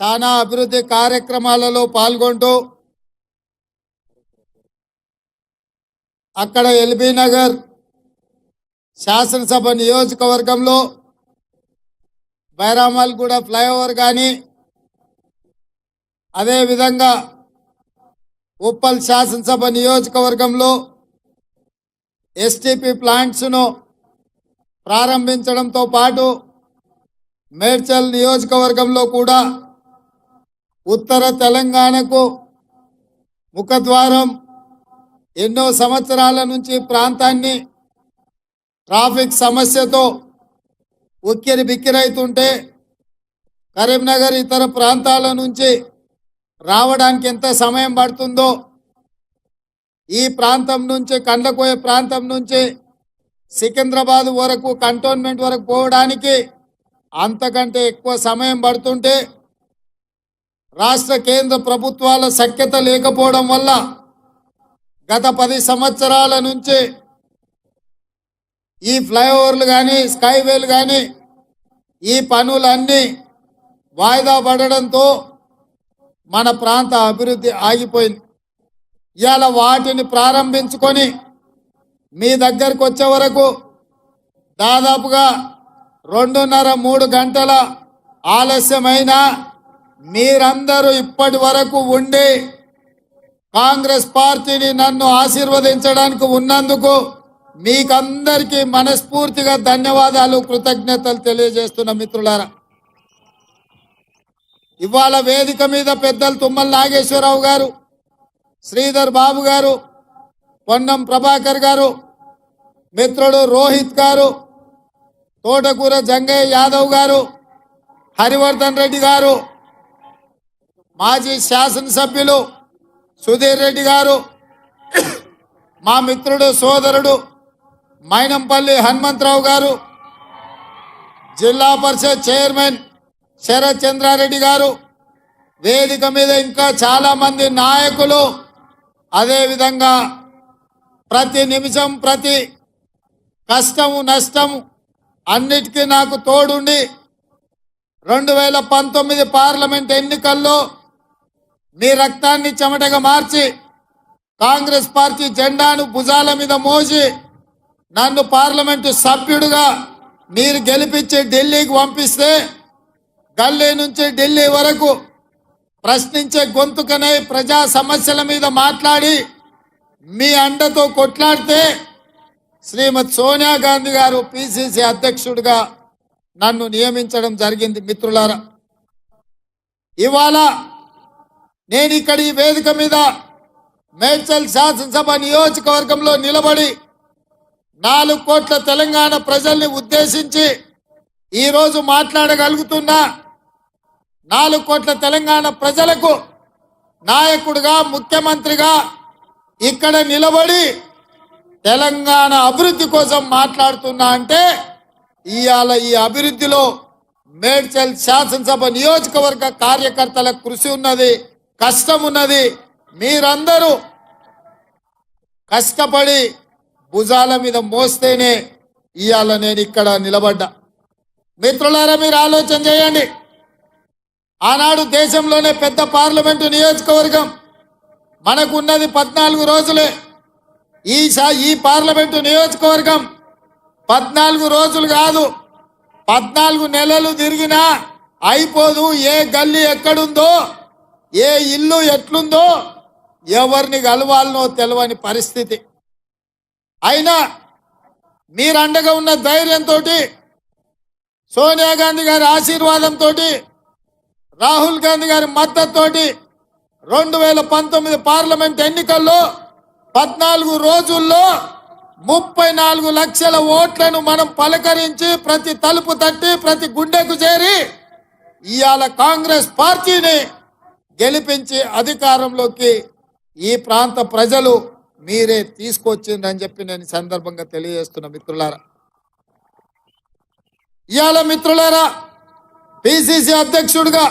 చాలా అభివృద్ధి కార్యక్రమాలలో పాల్గొంటూ అక్కడ ఎల్బీ నగర్ శాసనసభ నియోజకవర్గంలో బైరామల్గూడ ఫ్లైఓవర్ కానీ అదేవిధంగా ఉప్పల్ శాసనసభ నియోజకవర్గంలో ఎస్టీపీ ప్లాంట్స్ను ప్రారంభించడంతో పాటు మేడ్చల్ నియోజకవర్గంలో కూడా ఉత్తర తెలంగాణకు ముఖద్వారం ఎన్నో సంవత్సరాల నుంచి ప్రాంతాన్ని ట్రాఫిక్ సమస్యతో ఉక్కిరి బిక్కిరైతుంటే కరీంనగర్ ఇతర ప్రాంతాల నుంచి రావడానికి ఎంత సమయం పడుతుందో ఈ ప్రాంతం నుంచి కండ్లకోయ ప్రాంతం నుంచి సికింద్రాబాద్ వరకు కంటోన్మెంట్ వరకు పోవడానికి అంతకంటే ఎక్కువ సమయం పడుతుంటే రాష్ట్ర కేంద్ర ప్రభుత్వాల సఖ్యత లేకపోవడం వల్ల గత పది సంవత్సరాల నుంచి ఈ ఫ్లైఓవర్లు కానీ స్కైవేలు కానీ ఈ పనులన్నీ వాయిదా పడడంతో మన ప్రాంత అభివృద్ధి ఆగిపోయింది. ఇవాళ వాటిని ప్రారంభించుకొని మీ దగ్గరకు వచ్చే వరకు దాదాపుగా రెండున్నర మూడు గంటల ఆలస్యమైన మీరందరూ ఇప్పటి వరకు ఉండి కాంగ్రెస్ పార్టీని నన్ను ఆశీర్వదించడానికి ఉన్నందుకు మీకందరికీ మనస్ఫూర్తిగా ధన్యవాదాలు కృతజ్ఞతలు తెలియజేస్తున్న మిత్రులారా. ఇవాళ వేదిక మీద పెద్దలు తుమ్మల నాగేశ్వరరావు గారు శ్రీధర్ బాబు గారు పొన్నం ప్రభాకర్ గారు మిత్రుడు రోహిత్ గారు తోటకూర జంగయ్య యాదవ్ గారు హరివర్ధన్ రెడ్డి గారు మాజీ శాసనసభ్యులు సుధీర్ రెడ్డి గారు మా మిత్రుడు సోదరుడు మైనంపల్లి హనుమంతరావు గారు జిల్లా పరిషత్ చైర్మన్ శరత్ చంద్రారెడ్డి గారు వేదిక మీద ఇంకా చాలామంది నాయకులు. అదేవిధంగా ప్రతి నిమిషం ప్రతి కష్టము నష్టము అన్నిటికీ నాకు తోడుండి. రెండు వేల పంతొమ్మిది పార్లమెంట్ ఎన్నికల్లో మీ రక్తాన్ని చెమటగా మార్చి కాంగ్రెస్ పార్టీ జెండాను భుజాల మీద మోసి నన్ను పార్లమెంటు సభ్యుడిగా మీరు గెలిపించి ఢిల్లీకి పంపిస్తే గల్లీ నుంచి ఢిల్లీ వరకు ప్రశ్నించే గొంతుకనై ప్రజా సమస్యల మీద మాట్లాడి మీ అండతో కొట్లాడితే శ్రీమతి సోనియా గాంధీ గారు పిసిసి అధ్యక్షుడిగా నన్ను నియమించడం జరిగింది మిత్రులారా. ఇవాళ నేను ఇక్కడ ఈ వేదిక మీద మేడ్చల్ శాసనసభ నియోజకవర్గంలో నిలబడి నాలుగు కోట్ల తెలంగాణ ప్రజల్ని ఉద్దేశించి ఈరోజు మాట్లాడగలుగుతున్నా నాలుగు కోట్ల తెలంగాణ ప్రజలకు నాయకుడిగా ముఖ్యమంత్రిగా ఇక్కడ నిలబడి తెలంగాణ అభివృద్ధి కోసం మాట్లాడుతున్నా అంటే ఇవాళ ఈ అభివృద్ధిలో మేడ్చల్ శాసనసభ నియోజకవర్గ కార్యకర్తల కృషి ఉన్నది. కష్టం ఉన్నది మీరందరూ కష్టపడి భుజాల మీద మోస్తేనే ఇవాళ నేను ఇక్కడ నిలబడ్డా. మిత్రులారా మీరు ఆలోచన చేయండి. ఆనాడు దేశంలోనే పెద్ద పార్లమెంటు నియోజకవర్గం మనకున్నది పద్నాలుగు రోజులే. ఈ ఈ పార్లమెంటు నియోజకవర్గం పద్నాలుగు రోజులు కాదు పద్నాలుగు నెలలు తిరిగినా అయిపోదు ఏ గల్లీ ఎక్కడుందో ఏ ఇల్లు ఎట్లుందో ఎవరిని కలవాలనో తెలవని పరిస్థితి. అయినా మీరు అండగా ఉన్న ధైర్యంతో సోనియా గాంధీ గారి ఆశీర్వాదంతో రాహుల్ గాంధీ గారి మద్దతుతోటి రెండు వేల పంతొమ్మిది పార్లమెంట్ ఎన్నికల్లో పద్నాలుగు రోజుల్లో ముప్పై నాలుగు లక్షల ఓట్లను మనం పలకరించి ప్రతి తలుపు తట్టి ప్రతి గుండెకు చేరి ఇవాళ కాంగ్రెస్ పార్టీని గెలిపించి అధికారంలోకి ఈ ప్రాంత ప్రజలు మీరే తీసుకొచ్చిండ్రని చెప్పి నేను సందర్భంగా తెలియజేస్తున్న మిత్రులారా. ఇవాళ మిత్రులారా పిసిసి అధ్యక్షుడిగా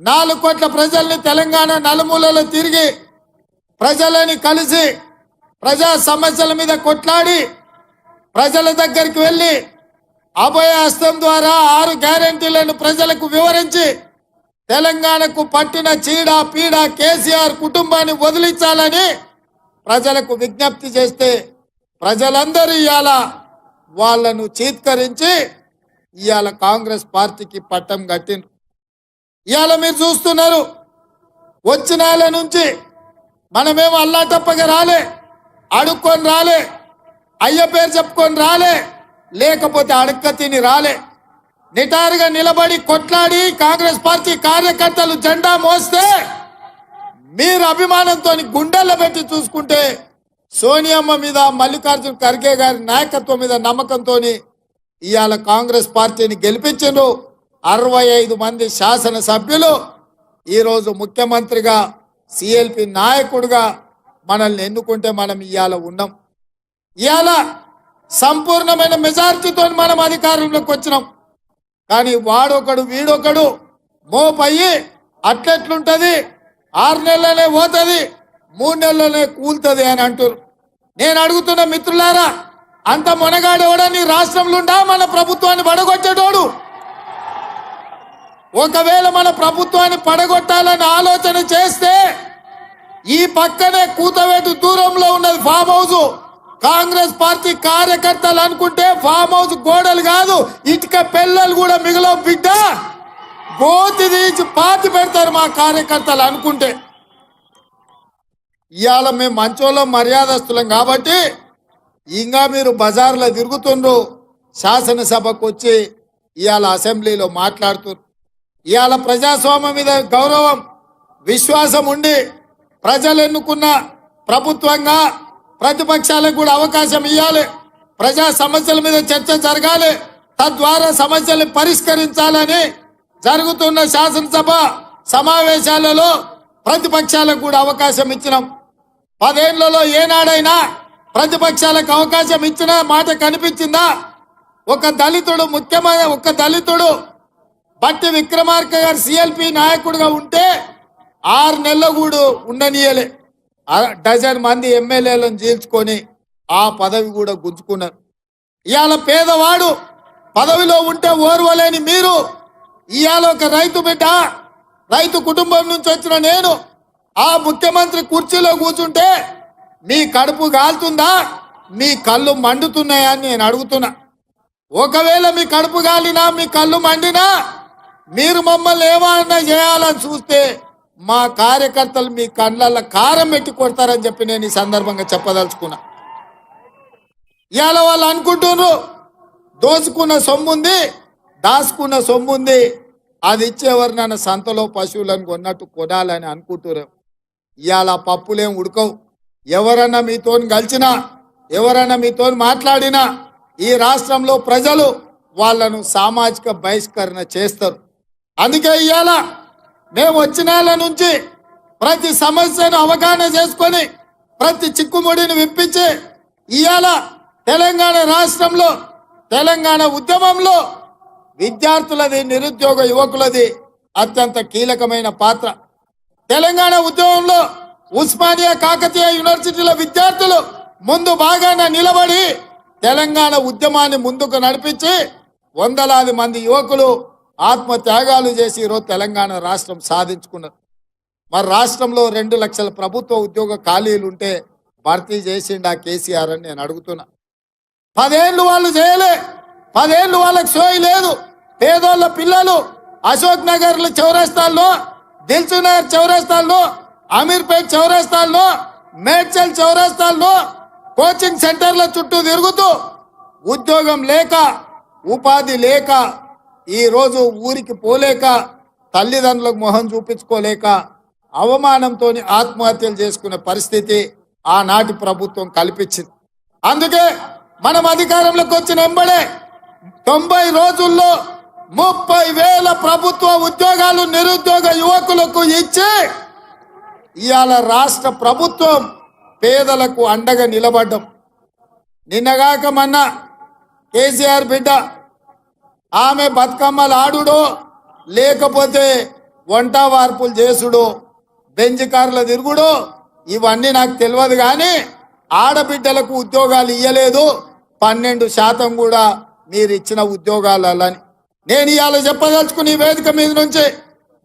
నాలుగు కోట్ల ప్రజల్ని తెలంగాణ నలుమూలలో తిరిగి ప్రజలని కలిసి ప్రజా సమస్యల మీద కొట్లాడి ప్రజల దగ్గరికి వెళ్ళి అభయ హస్తం ద్వారా ఆరు గ్యారంటీలను ప్రజలకు వివరించి తెలంగాణకు పట్టిన చీడ పీడ కేసీఆర్ కుటుంబాన్ని వదిలించాలని ప్రజలకు విజ్ఞప్తి చేస్తే ప్రజలందరూ ఇవాళ వాళ్ళను చీత్కరించి ఇవాళ కాంగ్రెస్ పార్టీకి పట్టం కట్టిన ఇవాళ మీరు చూస్తున్నారు వచ్చిన వాళ్ళ నుంచి మనమేమో అల్లాటప్పగా రాలే అడుక్కొని రాలే అయ్య పేరు చెప్పుకొని రాలే లేకపోతే అడక్క తిని రాలే. నిటారుగా నిలబడి కొట్లాడి కాంగ్రెస్ పార్టీ కార్యకర్తలు జెండా మోస్తే మీరు అభిమానంతో గుండెల్లో పెట్టి చూసుకుంటే సోనియమ్మ మీద మల్లికార్జున ఖర్గే గారి నాయకత్వం మీద నమ్మకంతో ఇవాళ కాంగ్రెస్ పార్టీని గెలిపించిండ్రు. అరవై ఐదు మంది శాసనసభ్యులు ఈరోజు ముఖ్యమంత్రిగా సిఎల్పి నాయకుడిగా మనల్ని ఎన్నుకుంటే మనం ఇవాళ ఉన్నాం. ఇవాళ సంపూర్ణమైన మెజార్టీతో మనం అధికారంలోకి వచ్చినాం. కానీ వాడొకడు వీడొకడు మోపయ్యి అట్లెట్లుంటుంది? ఆరు నెలలనే పోతుంది మూడు నెలలనే కూలుతుంది అని అంటారు నేను అడుగుతున్న మిత్రులారా అంత మొనగాడెవడా నీ రాష్ట్రంలోండా? మన ప్రభుత్వాన్ని పడగొట్టేటోడు. ఒకవేళ మన ప్రభుత్వాన్ని పడగొట్టాలని ఆలోచన చేస్తే ఈ పక్కనే కూతవేటు దూరంలో ఉన్నది ఫామ్ హౌస్ కాంగ్రెస్ పార్టీ కార్యకర్తలు అనుకుంటే ఫామ్ హౌస్ గోడలు కాదు ఇటుక పిల్లలు కూడా మిగిలిన బిడ్డ. గోతి తీసి పాతి పెడతారు మా కార్యకర్తలు అనుకుంటే. ఇవాళ మేము మంచోళ్ళం మర్యాదస్తులం కాబట్టి ఇంకా మీరు బజార్లో తిరుగుతుండ్రు శాసనసభకు వచ్చి ఇవాళ అసెంబ్లీలో మాట్లాడుతున్నారు ఇవాళ ప్రజాస్వామ్యం మీద గౌరవం విశ్వాసం ఉండి ప్రజలు ఎన్నుకున్న ప్రభుత్వంగా ప్రతిపక్షాలకు కూడా అవకాశం ఇవ్వాలి ప్రజా సమస్యల మీద చర్చ జరగాలి. తద్వారా సమస్యలు పరిష్కరించాలని జరుగుతున్న శాసనసభ సమావేశాలలో ప్రతిపక్షాలకు కూడా అవకాశం ఇచ్చినాం. పదేళ్ళలో ఏనాడైనా ప్రతిపక్షాలకు అవకాశం ఇచ్చిన మాట కనిపించిందా? ఒక దళితుడు ముఖ్యమైన ఒక దళితుడు బట్టి విక్రమార్క గారు సిఎల్పి నాయకుడిగా ఉంటే ఆరు నెలలు కూడా ఉండనీయలే. డజన్ మంది ఎమ్మెల్యేలను చీల్చుకొని ఆ పదవి కూడా గుంజుకున్నారు. ఇవాళ పేదవాడు పదవిలో ఉంటే ఓర్వలేని మీరు ఇవాళ ఒక రైతు బిడ్డ రైతు కుటుంబం నుంచి వచ్చిన నేను ఆ ముఖ్యమంత్రి కుర్చీలో కూర్చుంటే మీ కడుపు కాలుతుందా మీ కళ్ళు మండుతున్నాయా అని నేను అడుగుతున్నా. ఒకవేళ మీ కడుపు కాలినా మీ కళ్ళు మండినా మీరు మమ్మల్ని ఏమన్నా చేయాలని చూస్తే మా కార్యకర్తలు మీ కళ్ళల్లో కారం పెట్టి కొడతారని చెప్పి నేను ఈ సందర్భంగా చెప్పదలుచుకున్నా. ఇవాళ వాళ్ళు అనుకుంటున్నారు దోచుకున్న సొమ్ముంది దాచుకున్న సొమ్ముంది అది ఇచ్చేవారు నన్ను సంతలో పశువులను కొన్నట్టు కొనాలని అనుకుంటున్నారు. ఇవాళ పప్పులేం ఉడకవు. ఎవరన్నా మీతో కలిసినా ఎవరన్నా మీతో మాట్లాడినా ఈ రాష్ట్రంలో ప్రజలు వాళ్ళను సామాజిక బహిష్కరణ చేస్తారు. అందుకే ఇవాళ మేము వచ్చిన నుంచి ప్రతి సమస్యను అవగాహన చేసుకొని ప్రతి చిక్కుముడిని విప్పించి ఇవాళ తెలంగాణ రాష్ట్రంలో తెలంగాణ ఉద్యమంలో విద్యార్థులది నిరుద్యోగ యువకులది అత్యంత కీలకమైన పాత్ర. తెలంగాణ ఉద్యమంలో ఉస్మానియా కాకతీయ యూనివర్సిటీల విద్యార్థులు ముందు బాగానే నిలబడి తెలంగాణ ఉద్యమాన్ని ముందుకు నడిపించి వందలాది మంది యువకులు ఆత్మ త్యాగాలు చేసి ఈరోజు తెలంగాణ రాష్ట్రం సాధించుకున్నారు. మరి రాష్ట్రంలో రెండు లక్షల ప్రభుత్వ ఉద్యోగ ఖాళీలు ఉంటే భర్తీ చేసిండా కేసీఆర్ అని నేను అడుగుతున్నా. పదేళ్ళు వాళ్ళు చేయలే. పదేళ్ళు వాళ్ళకి సోయి లేదు. పేదోళ్ళ పిల్లలు అశోక్ నగర్ చౌరస్తాల్లో దిల్సు నగర్ చౌరస్తాల్లో అమీర్పేట్ చౌరస్తాల్లో మేడ్చల్ చౌరస్తాల్లో కోచింగ్ సెంటర్ల చుట్టూ తిరుగుతూ ఉద్యోగం లేక ఉపాధి లేక ఈరోజు ఊరికి పోలేక తల్లిదండ్రులకు మొహం చూపించుకోలేక అవమానంతో ఆత్మహత్యలు చేసుకునే పరిస్థితి ఆనాటి ప్రభుత్వం కల్పించింది. అందుకే మనం అధికారంలోకి వచ్చిన ఎంబడే తొంభై రోజుల్లో ముప్పై వేల ప్రభుత్వ ఉద్యోగాలు నిరుద్యోగ యువకులకు ఇచ్చి ఇవాళ రాష్ట్ర ప్రభుత్వం పేదలకు అండగా నిలబడ్డం. నిన్నగాక మొన్న కేసీఆర్ బిడ్డ ఆమె బతుకమ్మలు లేకపోతే వంట వార్పులు చేసుడు బెంచ్ కార్ల తిరుగుడు ఇవన్నీ నాకు తెలియదు కానీ ఆడబిడ్డలకు ఉద్యోగాలు ఇయ్యలేదు. పన్నెండు శాతం కూడా మీరు ఇచ్చిన ఉద్యోగాలని నేను ఇవాళ చెప్పదలుచుకుని వేదిక మీద నుంచి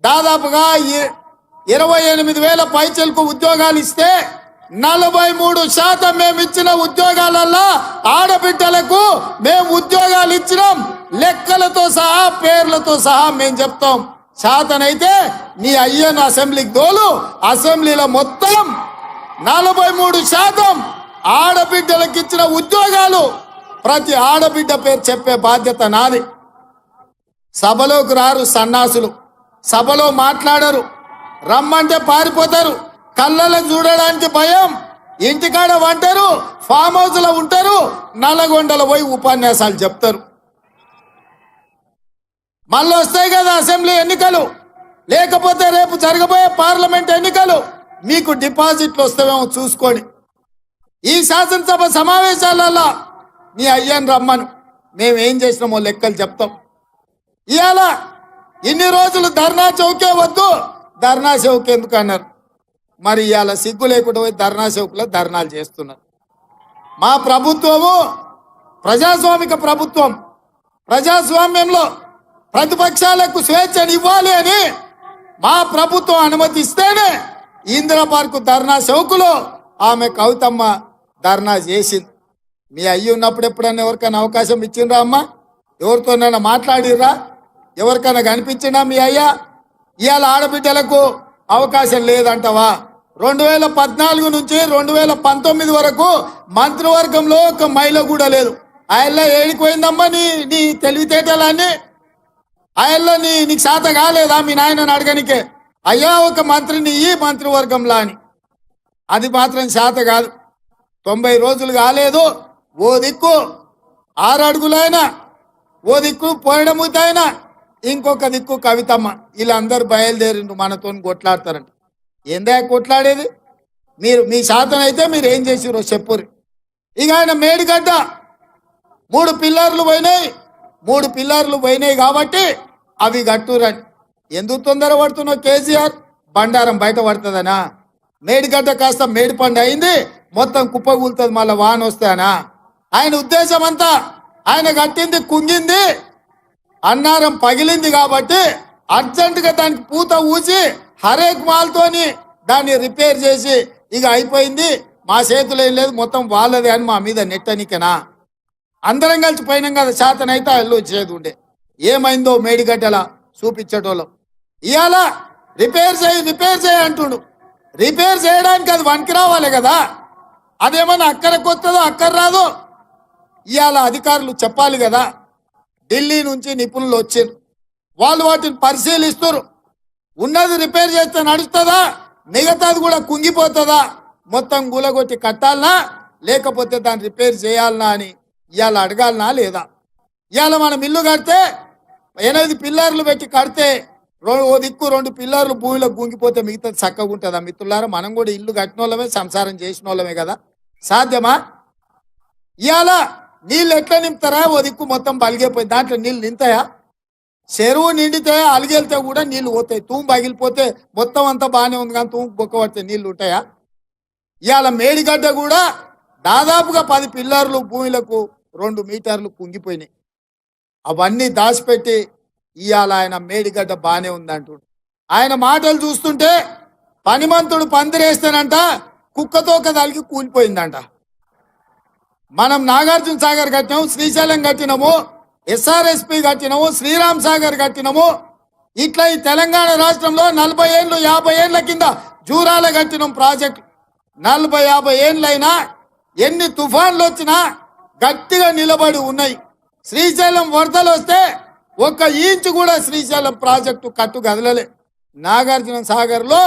దాదాపుగా ఇరవై ఎనిమిది వేల పైచలకు ఉద్యోగాలు ఇస్తే నలభై మూడు శాతం మేము ఇచ్చిన ఉద్యోగాలల్లో ఆడబిడ్డలకు మేము ఉద్యోగాలు ఇచ్చినాం. లెక్కలతో సహా పేర్లతో సహా మేము చెప్తాం. శాతనైతే నీ అయ్యను అసెంబ్లీకి తోలు అసెంబ్లీలో మొత్తం నలభై మూడు శాతం ఆడబిడ్డలకు ఇచ్చిన ఉద్యోగాలు. ప్రతి ఆడబిడ్డ పేరు చెప్పే బాధ్యత నాది. సభలోకి రారు సన్నాసులు. సభలో మాట్లాడరు. రమ్మంటే పారిపోతారు. కళ్ళలకు చూడడానికి భయం. ఇంటికాడ వంటారు ఫామ్ హౌస్లో ఉంటారు నల్లగొండలో పోయి ఉపన్యాసాలు చెప్తారు. మళ్ళీ వస్తాయి కదా అసెంబ్లీ ఎన్నికలు. లేకపోతే రేపు జరగబోయే పార్లమెంట్ ఎన్నికలు. మీకు డిపాజిట్లు వస్తావేమో చూసుకోండి. ఈ శాసనసభ సమావేశాలలో నీ అయ్యని రమ్మను. మేమేం చేసినామో లెక్కలు చెప్తాం. ఇవాళ ఇన్ని రోజులు ధర్నా చౌకే వద్దు. ధర్నా చౌక్ ఎందుకు అన్నారు? మరి ఇవాళ సిగ్గు లేకుండా పోయి ధర్నా చౌక్లో ధర్నాలు చేస్తున్నారు. మా ప్రభుత్వము ప్రజాస్వామిక ప్రభుత్వం ప్రజాస్వామ్యంలో ప్రతిపక్షాలకు స్వేచ్ఛను ఇవ్వాలి అని మా ప్రభుత్వం అనుమతిస్తేనే ఇందిరా పార్కు ధర్నా చౌకులో ఆమె కవితమ్మ ధర్నా చేసింది. మీ అయ్యి ఉన్నప్పుడు ఎప్పుడన్నా ఎవరికైనా అవకాశం ఇచ్చిండ్రా అమ్మా? ఎవరితోనైనా మాట్లాడిర్రా? ఎవరికైనా కనిపించినా మీ అయ్యా? ఇవాళ ఆడబిడ్డలకు అవకాశం లేదంటవా? రెండు వేల పద్నాలుగు నుంచి రెండు వేల పంతొమ్మిది వరకు మంత్రివర్గంలో ఒక మైల కూడా లేదు. ఆయల్లో ఏడిపోయిందమ్మా నీ నీ తెలివితేటలన్నీ? ఆయల్లో నీ నీకు శాత కాలేదా మీ నాయనని అడగనికే? అయ్యా ఒక మంత్రిని ఈ మంత్రివర్గంలా అని. అది మాత్రం శాత కాదు. తొంభై రోజులు కాలేదు. ఓ దిక్కు. ఆరు అడుగులైనా. ఓ దిక్కు. పోయడముతైనా ఇంకొక దిక్కు కవితమ్మ. వీళ్ళందరూ బయలుదేరిండ్రు మనతో కొట్లాడతారంట. ఏందా కొట్లాడేది? మీరు మీ శాతం అయితే మీరు ఏం చేసిరో చెప్పురు ఇక ఆయన మేడిగడ్డ. మూడు పిల్లర్లు పోయినాయి. మూడు పిల్లర్లు పోయినాయి కాబట్టి అవి కట్టురని ఎందుకు తొందర పడుతున్నావు కేసీఆర్? బండారం బయట పడుతుందనా? మేడిగడ్డ కాస్త మేడిపండు అయింది మొత్తం కుప్ప కూలుతుంది మళ్ళీ వాన వస్తానా ఆయన ఉద్దేశం అంతా ఆయన కట్టింది కుంగింది అన్నారం పగిలింది కాబట్టి అర్జెంటుగా దానికి పూత ఊసి హరేక్ మాల్తోని దాన్ని రిపేర్ చేసి ఇక అయిపోయింది. మా చేతులు ఏం లేదు మొత్తం వాళ్ళదే అని మా మీద నెట్టనికనా? అందరం కలిసి పోయినాం కదా శాతనైతే అల్లు వచ్చేది ఉండే. ఏమైందో మేడిగడ్డల చూపించేటోళ్ళం. ఇవాళ రిపేర్ చేయి రిపేర్ చేయి అంటుండు. రిపేర్ చేయడానికి అది వనికి రావాలి కదా? అదేమన్నా అక్కర కొత్తదో అక్కర రాదో? ఇవాళ అధికారులు చెప్పాలి కదా? ఢిల్లీ నుంచి నిపుణులు వచ్చారు. వాళ్ళు వాటిని పరిశీలిస్తారు. ఉన్నది రిపేర్ చేస్తే నడుస్తుందా? మిగతాది కూడా కుంగిపోతుందా? మొత్తం గులగొట్టి కట్టాలనా? లేకపోతే దాన్ని రిపేర్ చేయాలనా అని ఇవాళ అడగాలనా లేదా? ఇవాళ మనం ఇల్లు కడితే ఎనిమిది పిల్లర్లు పెట్టి కడితే ఓ దిక్కు రెండు పిల్లర్లు భూమిలో గుంగిపోతే మిగతాది చక్కగా ఉంటుందా మిత్రులారా? మనం కూడా ఇల్లు కట్టిన వాళ్ళమే సంసారం చేసిన వాళ్ళమే కదా. సాధ్యమా? ఇవాళ నీళ్ళు ఎట్లా నింపుతారా? ఓ దిక్కు మొత్తం బలిగిపోయి దాంట్లో నీళ్ళు నింతాయా చెరువు నిండితే అలిగెళ్తే కూడా నీళ్ళు పోతాయి. తూము పగిలిపోతే మొత్తం అంతా బాగానే ఉంది కానీ తూము బొక్క పడితే నీళ్ళు ఉంటాయా? ఇవాళ మేడిగడ్డ కూడా దాదాపుగా పది పిల్లర్లు భూమిలకు రెండు మీటర్లు కుంగిపోయినాయి. అవన్నీ దాచిపెట్టి ఇవాళ ఆయన మేడిగడ్డ బాగానే ఉందంటుడు ఆయన మాటలు చూస్తుంటే పనిమంతుడు పందిరేస్తానంట కుక్కతోక దానికి కూలిపోయిందంట. మనం నాగార్జున సాగర్ కట్టినాము శ్రీశైలం కట్టినాము ఎస్ఆర్ఎస్పి కట్టినాము శ్రీరామ్ సాగర్ కట్టినాము. ఇట్లా ఈ తెలంగాణ రాష్ట్రంలో నలభై ఏళ్ళు యాభై ఏళ్ళ కింద జూరాల కట్టినాం ప్రాజెక్ట్. నలభై యాభై ఏళ్ళైనా ఎన్ని తుఫాన్లు వచ్చినా గట్టిగా నిలబడి ఉన్నాయి. శ్రీశైలం వరదలు వస్తే ఒక్క ఇంచు కూడా శ్రీశైలం ప్రాజెక్టు కట్టు కదలలే. నాగార్జున సాగర్లో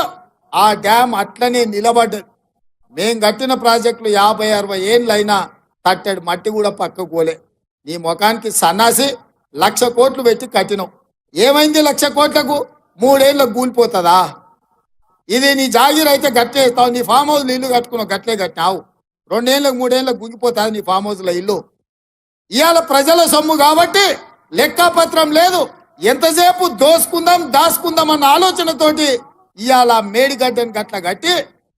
ఆ డ్యామ్ అట్లనే నిలబడ్డది. మేము కట్టిన ప్రాజెక్టులు యాభై అరవై ఏళ్ళైనా కట్టాడు. మట్టి కూడా పక్కకు పోలే. నీ ముఖానికి సన్నాసి లక్ష కోట్లు పెట్టి కట్టినావు. ఏమైంది లక్ష కోట్లకు? మూడేళ్ళకు కూలిపోతుందా? ఇది నీ జాగీర్ అయితే గట్లే ఇస్తావు నీ ఫామ్ హౌస్లో ఇల్లు కట్టుకున్నావు. గట్లే కట్టినావు. రెండేళ్ళకు మూడేళ్ళకు గుంగిపోతుంది నీ ఫామ్ హౌస్లో ఇల్లు. ఇవాళ ప్రజల సొమ్ము కాబట్టి లెక్కపత్రం లేదు. ఎంతసేపు దోసుకుందాం దాసుకుందాం అన్న ఆలోచనతోటి ఇవాళ మేడిగడ్డని గట్ల కట్టి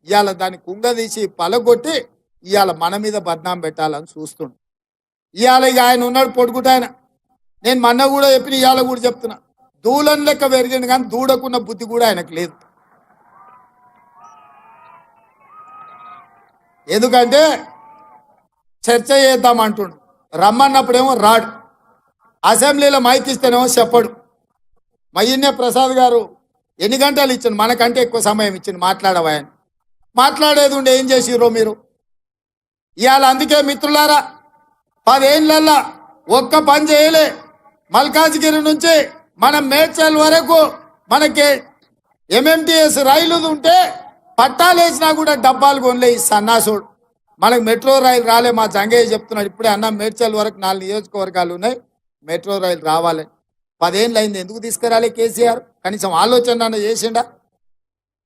ఇవాళ దాన్ని కుంగదీసి పలగొట్టి ఇవాళ మన మీద బద్నాం పెట్టాలని చూస్తుండు. ఇవాళ ఇక ఆయన ఉన్నాడు పొడుగుట ఆయన. నేను మొన్న కూడా చెప్పిన ఇవాళ కూడా చెప్తున్నా. దూలం లెక్క పెరిగింది కానీ దూడకున్న బుద్ధి కూడా ఆయనకు లేదు. ఎందుకంటే చర్చ చేద్దాం అంటుండు. రమ్మన్నప్పుడేమో రాడు. అసెంబ్లీలో మైక్ ఇస్తేనేమో చెప్పడు. మయ్యన్నే ప్రసాద్ గారు ఎన్ని గంటలు ఇచ్చిండు? మనకంటే ఎక్కువ సమయం ఇచ్చిండు మాట్లాడవాయని మాట్లాడేది ఉండే ఏం చేసిర్రో మీరు? ఇవాళ అందుకే మిత్రులారా పదేళ్ళల్లా ఒక్క పని చేయలే. మల్కాజ్గిరి నుంచి మనం మేడ్చల్ వరకు మనకి ఎంఎంటిఎస్ రైలు ఉంటే పట్టాలు వేసినా కూడా డబ్బాలు కొనలే ఈ సన్నాసుడు. మనకు మెట్రో రైలు రాలే మా జంగయ్య చెప్తున్నాడు ఇప్పుడే అన్న మేడ్చల్ వరకు నాలుగు నియోజకవర్గాలు ఉన్నాయి మెట్రో రైలు రావాలి. పదేళ్ళు అయింది ఎందుకు తీసుకురాలే కేసీఆర్? కనీసం ఆలోచన అన్న చేసిండా?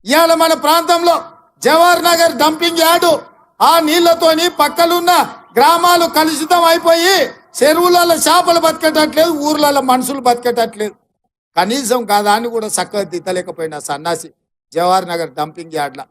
ఇవాళ మన ప్రాంతంలో జవహర్ నగర్ డంపింగ్ యార్డు ఆ నీళ్ళతోని పక్కలున్న గ్రామాలు కలుషితం అయిపోయి చెరువులలో చేపలు బతికేటట్లేదు ఊర్లలో మనుషులు బతికేటట్లేదు. కనీసం కాదా అని కూడా చక్కగా దిద్దలేకపోయినా సన్నాసి జవహర్ నగర్ డంపింగ్ యార్డ్ల